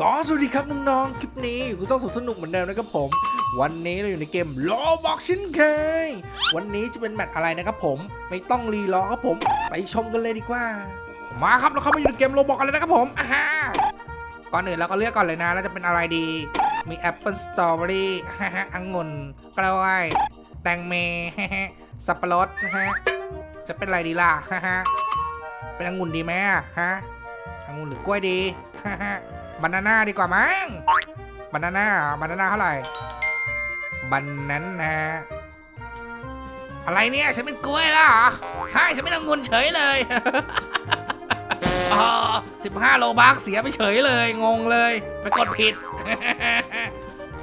ก็สวัสดีครับน้องๆ คลิปนี้คุณต้องสนุกสนุกเหมือนเดิมนะครับผม วันนี้เราอยู่ในเกม l o b o x ชินเคยวันนี้จะเป็นแมตช์อะไรนะครับผม ไม่ต้องรีรอครับผม ไปชมกันเลยดีกว่า มาครับเราเข้ามาอยู่ในเกม r o b o x กันเลยนะครับผมอ่าฮะก่อนอื่นเราก็เลือกก่อนเลยนะเราจะเป็นอะไรดี มีแอปเปิลสตรอเบอรี่ฮ่าฮ่าองุ่นกล้วยแตงเมฮ่าฮ่าสับปะรดนะฮะจะเป็นอะไรดีล่ะฮ่าฮ่าเป็นองุ่นดีไหมฮะองุ่นหรือกล้วยดีฮ่าฮ่า บานาน่าดีกว่ามั้งบานาน่าบานาน่าเท่าไหร่บานาน่าอะไรเนี่ยฉันเป็นกล้วยแล้วเหรอใช่ฉันไม่ต้องงุนเฉยเลยอ๋อสิบห้าโลบักเสียไปเฉยเลย งงเลย ไปกดผิด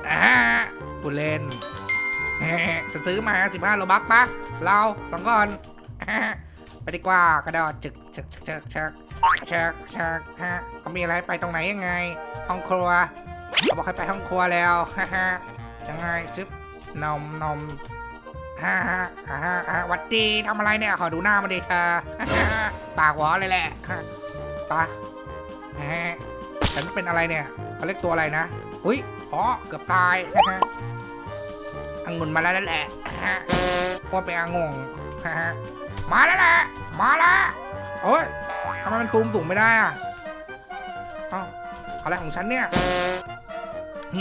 อ่ากูเล่นฉันซื้อมาสิบห้าโลบักปะเราสองคนไปดีกว่ากระโดดจึกจึกจึกจึก จึกจึกจึกฮะเขามีอะไรไปตรงไหนยังไง ห้องครัวเขาบอกให้ไปห้องครัวแล้วฮ่าฮ่ายังไงซึบนมนมฮ่าฮ่าฮ่าฮ่าฮ่าหวัดดีทำอะไรเนี่ย ขอดูหน้ามาดิเธอปากหวอเลยแหละไปะฮะฉันเป็นอะไรเนี่ยเขาเรียกตัวอะไรนะอุ้ยอ๋อเกือบตายฮ่าฮ่าองุ่นมาแล้วแหละฮ่าว่าเป็นองุ่นฮ่าฮ่ามาแล้วแหละ มาแล้ว โอ้ยทำไมมันซูมสูงไม่ได้อะเอ้าอะไรของฉันเนี่ย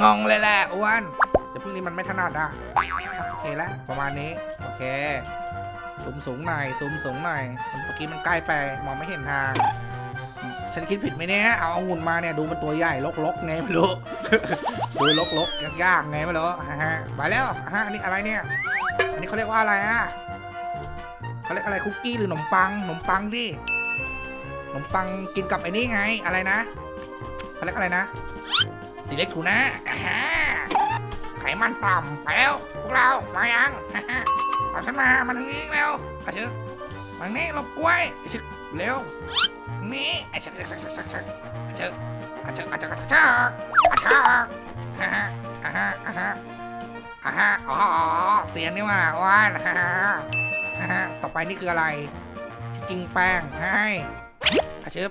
งงเลยแหละอ้วนเดี๋ยวพรุ่งนี้มันไม่ถนัดอะอะ โอเคแล้วประมาณนี้ โอเคซูมสูงหน่อยซูมสูงหน่อยเมื่อกี้มันใกล้ไปมองไม่เห็นทาง ฉันคิดผิดไหมเนี่ย เอาองุ่นมาเนี่ยดูมันตัวใหญ่ลกๆไงไม่รู้ ดูลกๆยากๆไงไม่รู้ฮะฮะไปแล้วฮะอันนี้อะไรเนี่ย อันนี้เขาเรียกว่าอะไรอะ เขาเรียกอะไรคุกกี้หรือขนมปังขนมปังดิขนมปังกินกับไอ้นี่ไงอะไรนะเขาเรียกอะไรนะสีเล็กถูนะไขมันต่ำไปแล้วพวกเรามายังเอาฉันมามันทั้งนี้แล้วไอ้ชึกทางนี้ลบกล้วยไอ้ชึกเร็วทางนี้ไอ้ชึกชึกชึกชึกชึกชึกไอ้ชึกไอ้ชึกไอ้ชึกไอ้ชึกชึกไอ้ชึกฮะฮะฮะฮะฮะอ๋อเสียงนี่ว่าว่าฮะ ฮ่าฮะ ต่อไปนี่คืออะไร ที่กิ้งแป้งให้อาชิบ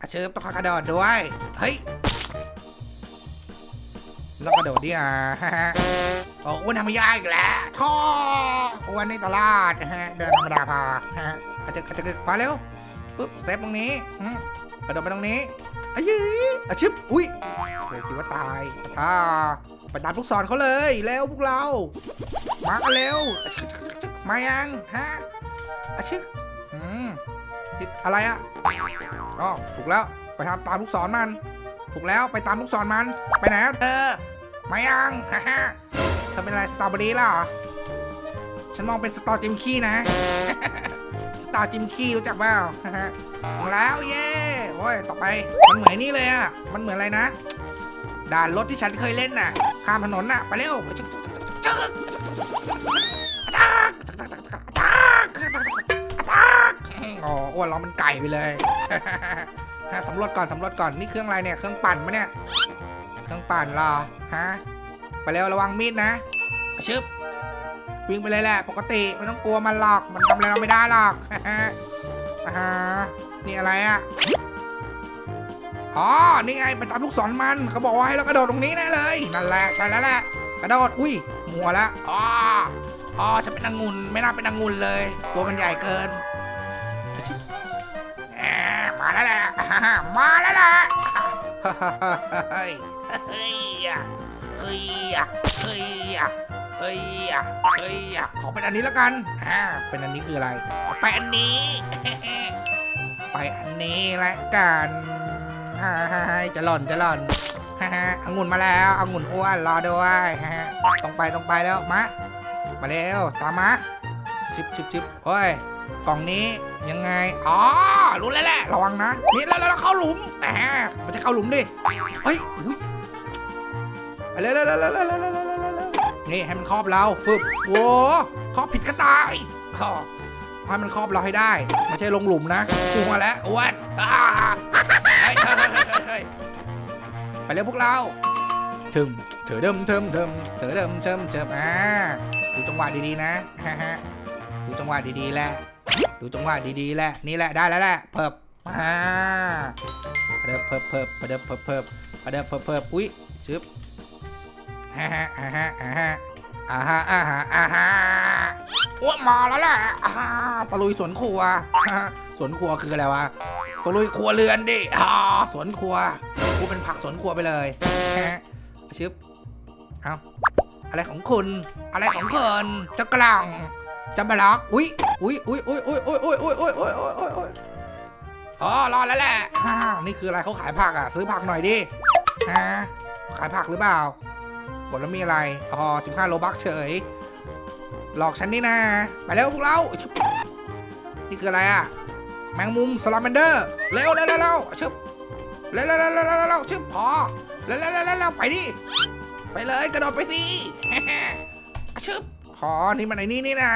อาชิบต้องกระโดดด้วย เฮ้ย แล้วกระโดดดิอะฮะโอ้อ้วนทำไม่ยากอีกแล้วท่ออ้วนในตลาดฮะ เดินธรรมดาพาฮะอาจจะอาจจะมาเร็ว ปุ๊บเซฟตรงนี้กระโดดไปตรงนี้อายีอาชิบอุ้ยโอ้คิดว่าตายอ่าไปตามลูกศรเขาเลยเร็วพวกเรา มากันเร็วอาชิบ มายังฮะอาชิอืมผิดอะไรอะอ๋อถูกแล้วไปทำตามลูกศรมัน ถูกแล้วไปตามลูกศรมัน ไปไหนอะเธอมายังฮ่าฮ่าเธอเป็นอะไรสตรอเบอรี่ล่ะฉันมองเป็นสตอจิมขี้นะสตอจิมขี้รู้จักเปล่าฮ่าฮ่าถึงแล้วเย้โอ้ยต่อไป มันเหมือนนี่เลยอะมันเหมือนอะไรนะ ด่านรถที่ฉันเคยเล่นน่ะ ข้ามถนนน่ะ ไปเร็วจึ๊ก อ๋ออ้วนเรามันไก่ไปเลยฮะสำรวจก่อนสำรวจก่อนนี่เครื่องอะไรเนี่ยเครื่องปั่นมะเนี่ยเครื่องปั่นหรอฮะไปเร็วระวังมีดนะชึบวิ่งไปเลยแหละ ปกติไม่ต้องกลัวมันหรอกมันทำอะไรเราไม่ได้หรอกอ่าฮะนี่อะไรอะอ๋อนี่ไงไปตามลูกศรมันเขาบอกว่าให้เรากระโดดตรงนี้แน่เลยนั่นแหละใช่แล้วแหละกระโดดอุ้ยมัวแล้วอ๋ออ๋อฉันเป็นองุ่นไม่น่าเป็นองุ่นเลย ตัวมันใหญ่เกิน แล้วแหละ มาแล้วแหละเฮ้ยเฮ้ยเฮ้ยเฮ้ยเฮ้ยเฮ้ยขอเป็นอันนี้แล้วกันอ่าเป็นอันนี้คืออะไร ขอไปอันนี้ ไปอันนี้แล้วกันจะหล่นจะหล่นองุ่นมาแล้วองุ่นอ้วนรอด้วยตรงไปตรงไปแล้วมามาเร็วตามมาชิบชิบชิบเฮ้ย กล่องนี้ยังไง อ๋อ รู้แล้วแหละ ระวังนะ นี่แล้วแล้วเข้าหลุมแหมมันจะเข้าหลุมดิ เฮ้ยอุ้ยไปเลยเลยเลยเลยเลยเลยนี่ให้มันครอบเราฟึบโว้ครอบผิดก็ตายให้มันครอบเราให้ได้ ไม่ใช่ลงหลุมนะกูมาแล้วอ้วนไปเร็วพวกเราถึงเถอเดิมเติมเติมเถอเดิมเติมเทิมอ่าดูจังหวะดีๆนะฮะฮะดูจังหวะดีๆแหละ ดูจังหวะดีๆแหละนี่แหละได้แล้วแหละเพิบมาเดิมเพิ่มเพิ่มเดิมเพิ่มเพิ่มเดิมเพิ่มเพิ่มอุ้ยชึบฮ่าฮ่าอ่าฮ่าฮ่าอ่าฮ่าอ่าฮ่าอ่าฮ่าอ้วมาแล้วแหละอ่าฮ่าตะลุยสวนครัวสวนครัวคืออะไรวะตะลุยครัวเรือนดิอ่าสวนครัวกูเป็นผักสวนครัวไปเลยฮะชึบเอาอะไรของคุณ อะไรของคุณจะกล่อง จะบล็อก อุ้ยอุ้ยอุ้ยอุ้ยอุ้ยอุ้ยอุ้ยอุ้ยอุ้ยอุ้ยอุ้ยอุ้ยอุ้ยอ๋อรอแล้วแหละฮ่านี่คืออะไรเขาขายผักอะ ซื้อผักหน่อยดิฮะขายผักหรือเปล่ากดแล้วมีอะไร อ๋อสิบห้าโลบักเฉย หลอกฉันนี่นะ ไปเร็วพวกเรา นี่คืออะไรอะ แมงมุมสลาแมนเดอร์ เร็วเร็วเร็วเร็วชึบเร็วเร็วเร็วเร็วเร็วเร็วชึบพอเร็วเร็วเร็วเร็วเร็วไปดิ ไปเลยกระโดดไปสิชึบ พอนี่มันไอ้นี่นี่นะ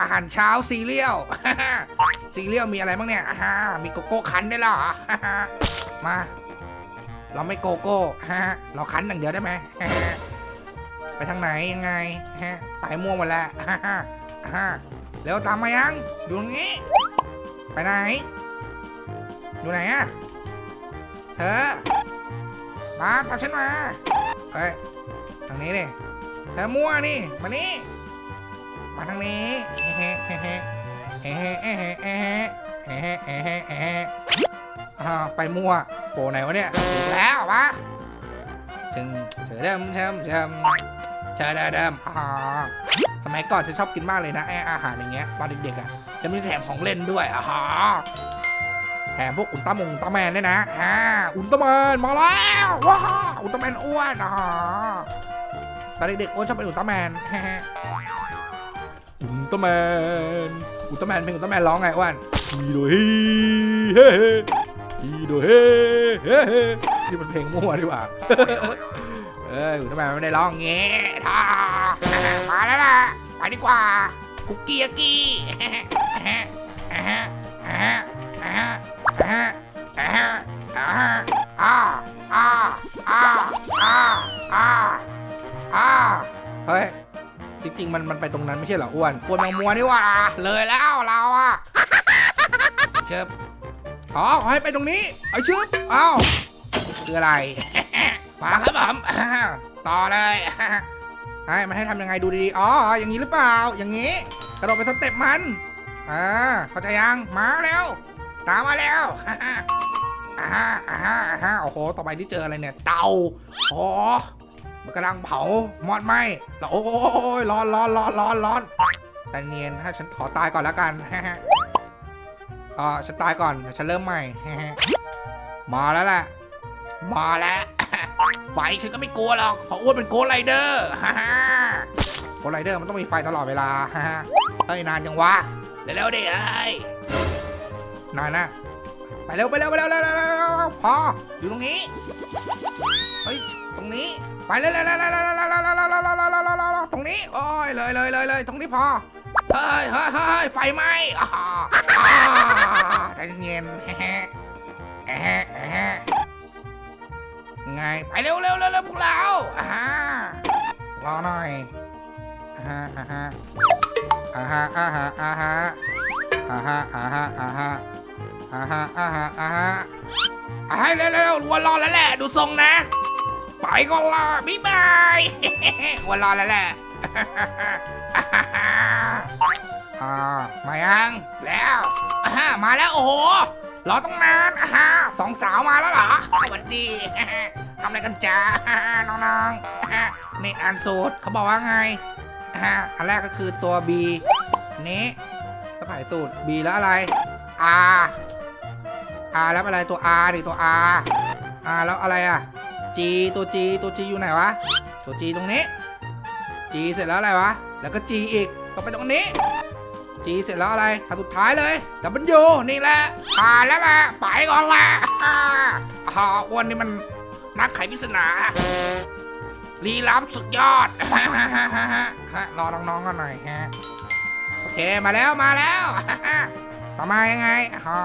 อาหารเช้าซีเรียล ซีเรียลมีอะไรบ้างเนี่ยอ่ามีโกโก้คั้นได้เหรอมา เราไม่โกโก้ฮะ เราคั้นอย่างเดียวได้ไหมไปทางไหนยังไงฮะไปม่วงหมดแล้วฮ่าฮ่าฮ่าเร็วตามมายังอยู่ตรงนี้ ไปไหน อยู่ไหนอะเธอ มาตามฉันมา เฮ้ย ทางนี้ดิเธอมั่วนี่ มานี่ มาทางนี้เฮ้เฮ้เฮ้เฮ้เฮ้เฮ้เฮ้เฮ้เฮ้เฮ้เฮ้เฮ้อ่าไปมั่วโปไหนวะเนี่ยถูกแล้ววะจึงเฉยเดิมเชิมเชิมเฉยเดิมอสมัยก่อนฉันชอบกินมากเลยนะไออาหารอย่างเงี้ยตอนเด็กๆอะจะมีแถมของเล่นด้วยอ่าแถมพวกอุลตร้ามงอุลตร้าแมนด้วยนะฮ่าอุลตร้าแมนมาแล้วว้าวอุลตร้าแมนอ้วนอ่าตอนเด็กๆอ้วนชอบเป็นอุลตร้าแมนฮ่า อุลตร้าแมน อุลตร้าแมนเพลงอุลตร้าแมนร้องไงอ้วนฮีโร่เฮเฮ้ฮีโร่เฮเฮ้นี่มันเพลงมั่วดีกว่าเอออุลตร้าแมนไม่ได้ร้องเงี้ยท่ามาแล้วล่ะไปดีกว่าคุกกี้ยากี้เฮ้ย จริงมันมันไปตรงนั้นไม่ใช่เหรออ้วนอ้วนแมงมัวนี่หว่าเลยแล้วเราอะเชิบอ๋อขอให้ไปตรงนี้เอาชึบเอ้าคืออะไรมาครับผมต่อเลยให้มันให้ทำยังไงดูดีๆอ๋ออย่างนี้หรือเปล่า อย่างนี้กระโดดไปสเต็ปมันอ่าเข้าใจยังมาแล้วตามมาแล้วอ่าฮะอ่าฮะอ่าโอ้โหต่อไปที่เจออะไรเนี่ย เตาอ๋อ มันกำลังเผามอดไหมโอ้ยร้อนร้อนร้อนร้อนร้อนแต่เนียนถ้าฉันขอตายก่อนแล้วกันเออฉันตายก่อนฉันเริ่มใหม่มาแล้วแหละมาแล้วไฟฉันก็ไม่กลัวหรอกเพราะอ้วนเป็นโกไรเดอร์โกไรเดอร์มันต้องมีไฟตลอดเวลาเฮ้ยนานยังวะเร็วๆดิเอ้ยนานนะไปเร็วไปเร็วไปเร็วเร็วเร็วเร็วเร็วพออยู่ตรงนี้ เฮ้ยตรงนี้ไปเลยเลยเลยเลยเลยเลยเลยเลยเลยตรงนี้โอ้ยเลยเลยเลยเลยตรงนี้พอเฮ้ยเฮ้ยเฮ้ยไฟไหม้อ่าอ่าใจเย็นแฮะแฮะแฮะไงไปเร็วเร็วเร็วเร็วพวกเราอ่ารอหน่อยอ่าฮะอ่าฮะอ่าฮะอ่าฮะอ่าฮะอ่าฮะอ่าฮะอ่าฮะอ่าฮะอ่าฮะอ่าให้เร็วเร็ววัวรอแล้วแหละดูทรงนะ ไปก่อนละบ๊ายบายวันรอแล้วแหละอ่ามายังแล้วอ่ามาแล้วโอ้โหรอต้องนานอ่าสองสาวมาแล้วเหรอสวัสดีทำอะไรกันจ้าน้องๆนี่อ่านสูตรเขาบอกว่าไงอ่าอันแรกก็คือตัว B นี้ต้องขายสูตร B แล้วอะไร R R แล้วอะไรตัว R ดิตัว R R แล้วอะไรอะ G ตัว G ตัว G อยู่ไหนวะ ตัว G ตรงนี้ G เสร็จแล้วอะไรวะ แล้วก็ G อีกต่อไปตรงนี้ G เสร็จแล้วอะไรอันสุดท้ายเลยดับเบิลยูนี่แหละผ่านแล้วแหละไปก่อนละอ่าอ่าอ้วนนี่มันนักไขปริศนาลีลับสุดยอดฮะรอน้องๆกันหน่อยฮะโอเคมาแล้วมาแล้วต่อมายังไงอ๋อ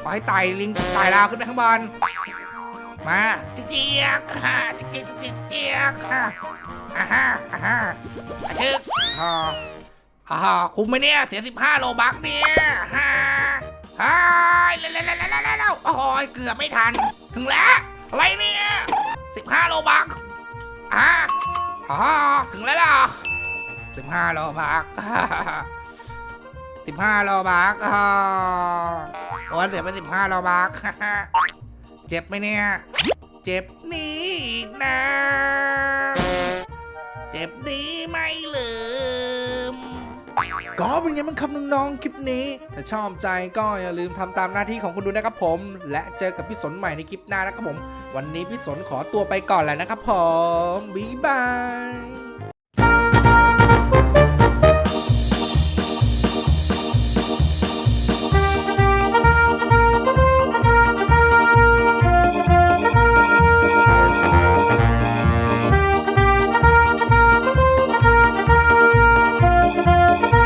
ขอให้ไต่ลิงไต่ราวขึ้นไปข้างบน มาเจี๊ยกฮ่าเจี๊ยกเจี๊ยกเจี๊ยกฮ่าอ่าฮะอ่าฮะอะชึกอ๋ออ่าคุ้มไหมเนี่ยเสีย15โลบักเนี่ยฮ่าฮ่าเร็วเร็วเร็วเร็วเร็วเร็วโอ้ยเกือบไม่ทัน ถึงแล้ว อะไรเนี่ยสิบห้าโลบักอะอ๋อถึงแล้วล่ะสิบห้าโลบักสิบห้าโลบักอ่าโอ้ยเสียไปสิบห้าโลบัก เจ็บไหมเนี่ย เจ็บนี้อีกนะ เจ็บนี้ไม่ลืม ก็เป็นไงบ้างครับน้องๆคลิปนี้ ถ้าชอบใจก็อย่าลืมทำตามหน้าที่ของคุณดูนะครับผม และเจอกับพี่สนใหม่ในคลิปหน้านะครับผม วันนี้พี่สนขอตัวไปก่อนแล้วนะครับผมบ๊ายบาย